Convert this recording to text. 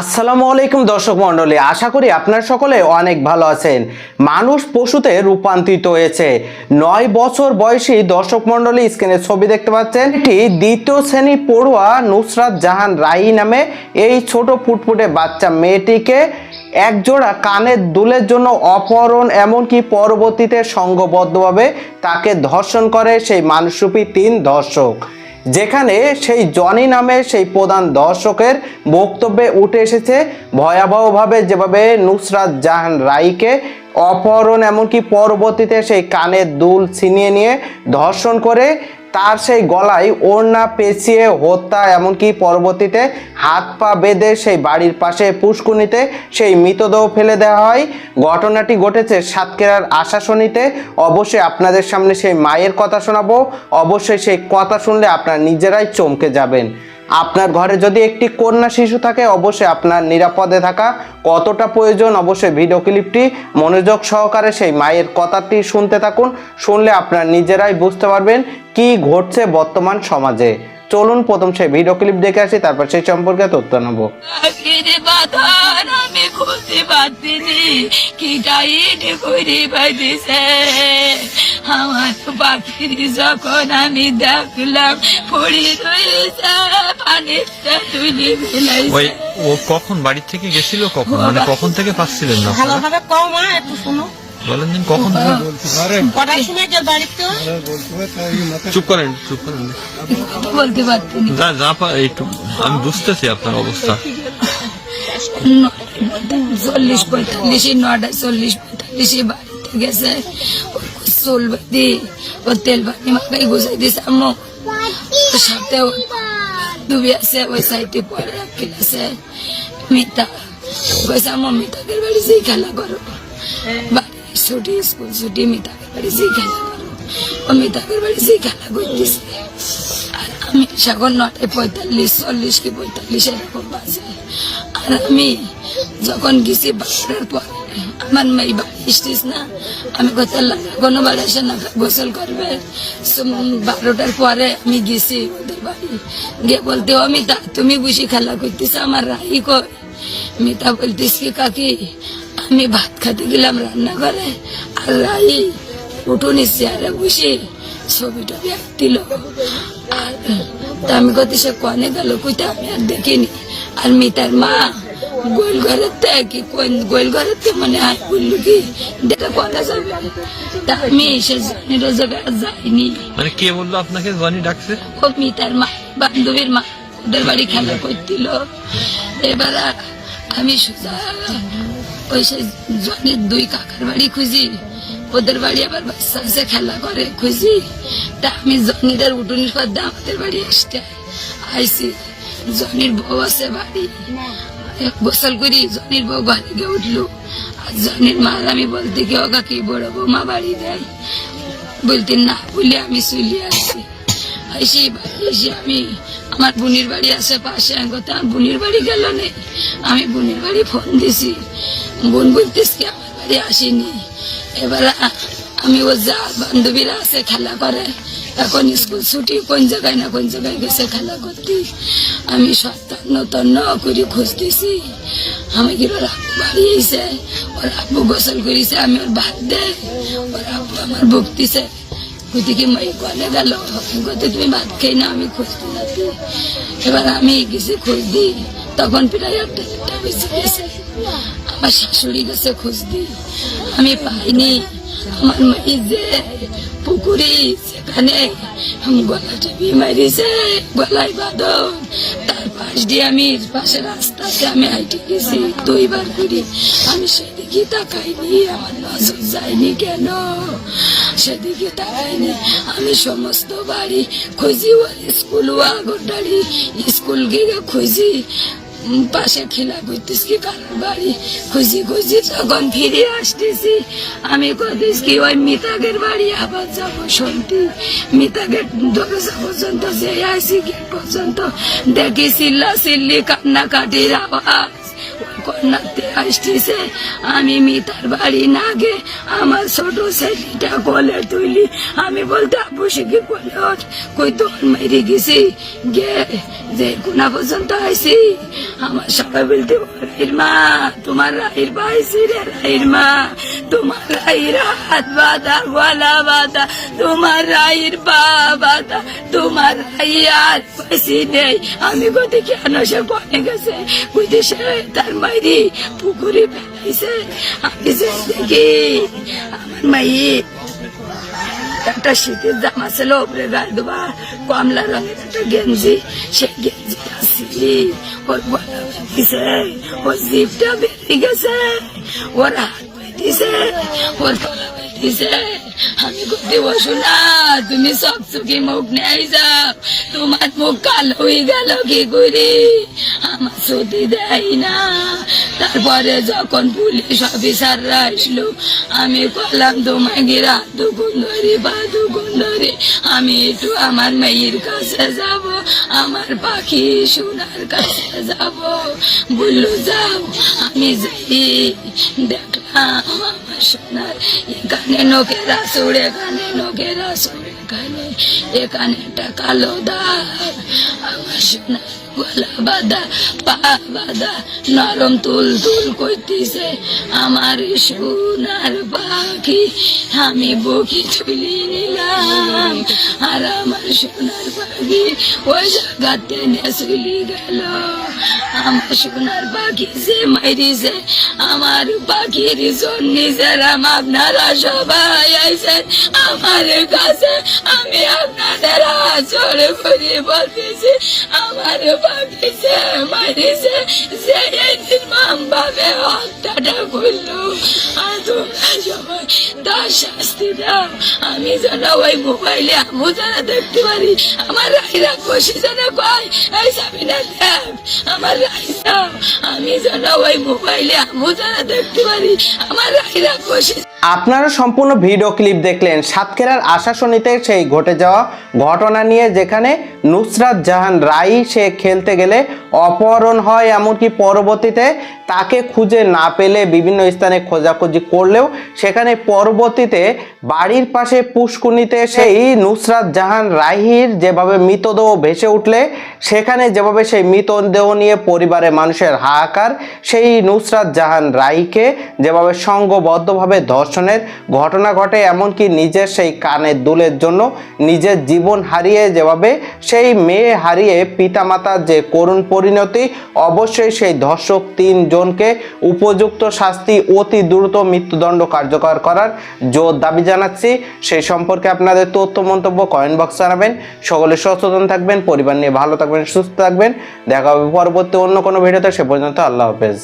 আসসালামু আলাইকুম দর্শক মণ্ডলী। আশা করি আপনারা সকলে অনেক ভালো আছেন। মানুষ পশুতে রূপান্তরিত হয়েছে। নয় বছর বয়সী দর্শক মণ্ডলী স্ক্রিনে ছবি দেখতে পাচ্ছেন, এটি দ্বিতীয় শ্রেণি পড়ুয়া নুসরাত জাহান রাই নামে এই ছোট ফুটফুটে বাচ্চা মেয়েটিকে একজোড়া কানের দুলের জন্য অপহরণ, এমনকি পরবর্তীতে সংঘবদ্ধভাবে তাকে ধর্ষণ করে সেই মানুষরূপী তিন ধর্ষক যেখানে সেই জনি নামে সেই প্রধান দর্শকের বক্তব্যে উঠে এসেছে। ভয়াবহভাবে যেভাবে নুসরাত জাহান রাইকে অপহরণ, এমনকি পরবর্তীতে সেই কানের দুল ছিনিয়ে নিয়ে ধর্ষণ করে তার সেই গলায় ওড়না পেঁচিয়ে হত্যা, এমনকি পরবর্তীতে হাত পা বেঁধে সেই বাড়ির পাশে পুষ্কুনিতে সেই মৃতদেহ ফেলে দেওয়া হয়। ঘটনাটি ঘটেছে সাতক্ষীরার আশাশনীতে অবশ্যই আপনাদের সামনে সেই মায়ের কথা শোনাবো। অবশ্যই সেই কথা শুনলে আপনারা নিজেরাই চমকে যাবেন। আপনার ঘরে যদি একটি কন্যা শিশু থাকে, অবশ্যই আপনার নিরাপদে থাকা কতটা প্রয়োজন? অবশ্যই ভিডিও ক্লিপটি মনোযোগ সহকারে সেই মায়ের কথাটি শুনতে থাকুন। শুনলে আপনার নিজেরাই বুঝতে পারবেন কি ঘটছে বর্তমান সমাজে। চলুন প্রথম সেই ভিডিও ক্লিপ দেখে আসি তারপর সেই সম্পর্কে তথ্য নেব। আমার পাখির যখন আমি দেখলাম পড়ে রয়েছে পানিটা তুলি ও কখন বাড়ি থেকে গেছিল কখন? মানে কখন থেকে পাচ্ছিলেন না? ভালোভাবে কও মা একটু শোনো। বলেন দিন কখন থেকে কটার সময় যে বাড়িতে? চুপ করেন চুপ করেন। বলতে যা যা পা- একটু আমি বুঝতেছি আপনার অবস্থা। চল্লিশ পঁয়তাল্লিশে নটা চল্লিশ পঁয়তাল্লিশে বাড়িতে গেছে। চুল বাদি ও তেল পানি মাখাই গুছাই দিছে আম্মু। সাথে ডুবে আছে ওই সাইডে পরে রাখি আছে। মিতা কইছে আম্মু মিতাকের বাড়ি যেই খেলা করো। বাড়ি ছুটি, স্কুল ছুটি মিতাকের বাড়ি যেই খেলা ও মিতাকের বাড়ি যেই খেলা করতেছে। আর আমি সাগর নটায় পঁয়তাল্লিশ, চল্লিশ কি পঁয়তাল্লিশ এরকম বাজে। আর আমি যখন গেছি বারোটার পরে, আমার মেয়ে বাড়ি না। আমি কথা কোনো বাড়ি আসে না গোসল করবে। বারোটার পরে আমি গেছি ওদের বাড়ি। গিয়ে বলতে অমিতা তুমি বুঝি খেলা করতেছ? আমার রাহি কই মিতা বলতিস কি, কাকি আমি ভাত খেতে গেলাম রান্না করে আর রাই উঠোনি চেয়ারে বসে ছবি টবি দিল আর তা আমি কত সে কনে গেল কইতে আমি আর দেখিনি। আর মিতার মা গোল ঘরের থেকে কি কোন গোল ঘরের থেকে মানে আর বলল কি? দেখা করা যাবে তা আমি সে জানি রোজগার যাইনি। মানে কে বলল আপনাকে? জনি ডাকছে? ও মিতার মা বান্ধবীর মা ওদের বাড়ি খেলা করছিল এবার আমি সোজা ওই সে জনের দুই কাকার বাড়ি খুঁজি, ওদের বাড়ি আবার বাচ্চা আছে, খেলা করে খুঁজি। তা আমি জনিদের উঠুনির পর দিয়ে আমাদের বাড়ি আসতে আইসি জনির বউ আছে বাড়ি। গোসল করি জনির বউ ঘরে গিয়ে উঠল। আর জনির মার আমি বলতে কি ওগা, কি বড় বৌমা বাড়ি দেয়? বলতে, না, বলে আমি চলে আসি এসে বাড়ি এসে আমি, আমার বোনের বাড়ি আছে পাশে আমি বোনের বাড়ি গেল নে? আমি বোনের বাড়ি ফোন দিছি। বোন বলতেস কি আমার বাড়ি আসেনি। এবার আমি ও যা বান্ধবীরা আছে খেলা করে, এখন স্কুল ছুটি, কোন জায়গায় না কোন জায়গায় গেছে খেলা করতে। আমি সব তন্ন তন্ন করে খুঁজতেছি। আমি কি ওর আব্বু বাড়ি এসে ওর আব্বু গোসল করেছে, আমি ওর ভাত দেয় ওর আব্বু আমার বকতেছে কইতে কি, মাই কলে গেল কত তুমি ভাত খেয়ে না আমি খুঁজতে যাচ্ছি এবার আমি গেছি খোঁজ দিই তখন প্রায় একটা আমার শাশুড়ি গেছে খোঁজ দিই আমি পাইনি। আমার মাই যে পুকুরি, সেখানে গলা টিপি মারিছে, গলায় বাঁধন। তার পাশ দিয়ে আমি পাশে রাস্তাতে আমি হাইটে গেছি, দুইবার করি আমি সেদিকে তাকাইনি, আমার নজর যায়নি কেন? সেদিকে তাকাইনি। আমি সমস্ত বাড়ি খুঁজি স্কুল ওয়াগরডাড়ি স্কুল গিয়ে খুঁজি। পাশে খেলা করতেছি কারোর বাড়ি খুঁজি খুঁজি যখন ফিরে আসতেছি। আমি কদিস কি, ওই মিতাগের বাড়ি আবার যাব শুনতে। মিতাগের দরজা পর্যন্ত, যে আসি গেট পর্যন্ত দেখি চিল্লা চিল্লি কান্নাকাটির আওয়াজ। নাতি আসতেছে। আমি মিতার বাড়ি না গে আমার ছোট ছেলেটা কোলে তুইলি আমি বলতে আবু শিখে কোলে কই তোর মেরে গেছি? গে, যে কোনা পর্যন্ত আইসি আমার সবাই বলতে রাইর মা, তোমার রাইর পাইছি রে রাইর মা। তোমার রাইর হাত বাঁধা, গলা বাঁধা, তোমার রাইর পা বাঁধা, তোমার রাই আর পাইছি নেই আমি কোথায় কেন সে বনে গেছে? বুঝতে সে তার মাইরি পুকুরে ফেলাইছে আমি যে দেখি, আমার মাইয়ে একটা শীতের জামা ছিল, ওপরে গায়ে দেবা কমলা রঙের একটা গেঞ্জি। সেই গেঞ্জি আসি ওর গলা ওর জিপটা বেরিয়ে গেছে, ওর হাত ওর তলা বেরিয়েছে আমি করতে বসো তুমি সব চুকি মুখ নেই যাও। তোমার মুখ কালো হয়ে গেল কি করি? আমার ছুটি দেয় না। তারপরে যখন পুলিশ অফিসাররা আসলো, আমি করলাম তোমাকে রাত দুগুণ ধরে বা দুগুণ ধরে আমি একটু আমার মেয়ের কাছে যাব, আমার পাখি সোনার কাছে যাব। বলল, যাও, আমি যাই। দেখলাম সোনার এখানে নোকেরা সুর এখানে নোকেরা সুর এখানে এখানে একটা কালো দাগ আমার সোনার গলা বাঁধা পা বাঁধা নরম তুল তুল করতেছে আমার সোনার পাখি আমি বকি তুলি নিলাম আর আমার সোনার পাখি ওই জায়গা টেনে চলি গেল আমার সোনার পাখি যে মারিছে আমার পাখির জন্য যারাম আপনারা সবাই আইছেন আমার কাছে। আমি আপনাদের জোড়ে করে বলতেছি, আমার যে মারিছে যে এই নির্মম ভাবে হত্যাটা করল। আর তোমরা সবাই শাস্তি দাও। আমি যেন ওই মোবাইলে আমু যেন দেখতে পারি, আমার রাইরা খুশি যেন কয় এই সাবিনা আমার রাইরা। আমি যেন ওই মোবাইলে আমু যেন দেখতে পারি, আমার রাইরা আপনারা সম্পূর্ণ ভিডিও ক্লিপ দেখলেন। সাতক্ষীরার আশাশনীতে সেই ঘটে যাওয়া ঘটনা নিয়ে যেখানে নুসরাত জাহান রাই, সে খেলতে গেলে অপহরণ হয় এমনকি পরবর্তীতে তাকে খুঁজে না পেলে বিভিন্ন স্থানে খোঁজাখুঁজি করলেও সেখানে পরবর্তীতে বাড়ির পাশে পুষ্কুনিতে সেই নুসরাত জাহান রাহির যেভাবে মৃতদেহ ভেসে উঠলে, সেখানে যেভাবে সেই মৃতদেহ নিয়ে পরিবারের মানুষের হাহাকার, সেই নুসরাত জাহান রাইকে যেভাবে সংঘবদ্ধভাবে ধর্ষণের ঘটনা ঘটে, এমনকি নিজের সেই কানের দুলের জন্য নিজের জীবন হারিয়ে যেভাবে সেই মেয়ে হারিয়ে পিতামাতার যে করুণ পরিণতি, অবশ্যই সেই ধর্ষক তিনজনকে উপযুক্ত শাস্তি অতি দ্রুত মৃত্যুদণ্ড কার্যকর করার জোর দাবি জানাচ্ছি। সেই সম্পর্কে আপনাদের তথ্য মন্তব্য কয়েন বক্স জানাবেন। সকলে সচেতন থাকবেন, পরিবার নিয়ে ভালো থাকবেন, সুস্থ থাকবেন। দেখা হবে পরবর্তী অন্য কোনো ভিডিওতে, সে পর্যন্ত আল্লাহ হাফেজ।